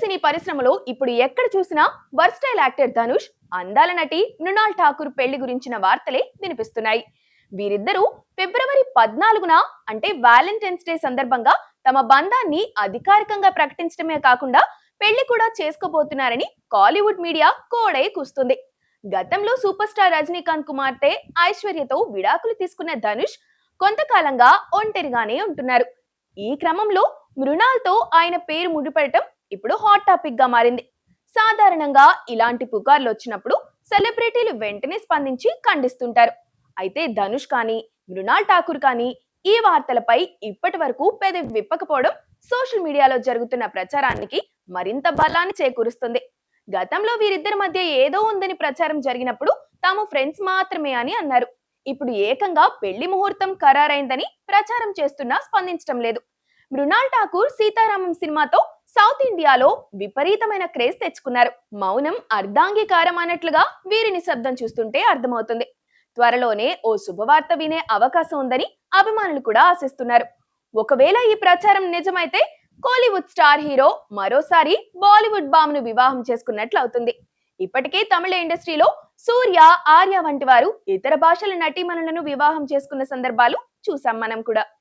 సినీ పరిశ్రమలో ఇప్పుడు ఎక్కడ చూసినా వర్స్టైల్ యాక్టర్ ధనుష్ అందాల నటి మృణాల్ ఠాకూర్ పెళ్ళి గురించిన వార్తలే వినిపిస్తున్నాయి. వీరిద్దరూ ఫిబ్రవరి పద్నాలుగున అంటే వ్యాలంటైన్స్ డే సందర్భంగా తమ బంధాన్ని అధికారికంగా ప్రకటించడమే కాకుండా పెళ్ళి కూడా చేసుకోబోతున్నారని కాలీవుడ్ మీడియా కోడై కూస్తుంది. గతంలో సూపర్ స్టార్ రజనీకాంత్ కుమార్తె ఐశ్వర్యతో విడాకులు తీసుకున్న ధనుష్ కొంతకాలంగా ఒంటరిగానే ఉంటున్నారు. ఈ క్రమంలో మృణాల్తో ఆయన పేరు ముడిపడటం ఇప్పుడు హాట్ టాపిక్గా మారింది. సాధారణంగా ఇలాంటి పుకార్లు వచ్చినప్పుడు సెలబ్రిటీలు వెంటనే స్పందించి ఖండిస్తుంటారు. అయితే ధనుష్ కానీ మృణాల్ ఠాకూర్ కానీ ఈ వార్తలపై ఇప్పటి వరకు పెదవి విప్పకపోవడం సోషల్ మీడియాలో జరుగుతున్న ప్రచారానికి మరింత బలాన్ని చేకూరుస్తుంది. గతంలో వీరిద్దరి మధ్య ఏదో ఉందని ప్రచారం జరిగినప్పుడు తాము ఫ్రెండ్స్ మాత్రమే అని అన్నారు. ఇప్పుడు ఏకంగా పెళ్ళి ముహూర్తం ఖరారైందని ప్రచారం చేస్తున్నా స్పందించడం లేదు. మృణాల్ ఠాకూర్ సీతారామం సినిమాతో సౌత్ ఇండియాలో విపరీతమైన క్రేజ్ తెచ్చుకున్నారు. మౌనం అర్ధాంగీకారం అన్నట్లుగా వీరి నిశ్శబ్దం చూస్తుంటే అర్థమవుతుంది. త్వరలోనే ఓ శుభవార్త వినే అవకాశం ఉందని అభిమానులు కూడా ఆశిస్తున్నారు. ఒకవేళ ఈ ప్రచారం నిజమైతే కోలీవుడ్ స్టార్ హీరో మరోసారి బాలీవుడ్ బామ్ను వివాహం చేసుకున్నట్లు అవుతుంది. ఇప్పటికే తమిళ ఇండస్ట్రీలో సూర్య ఆర్య వంటి వారు ఇతర భాషల నటీమణులను వివాహం చేసుకున్న సందర్భాలు చూసాం మనం కూడా.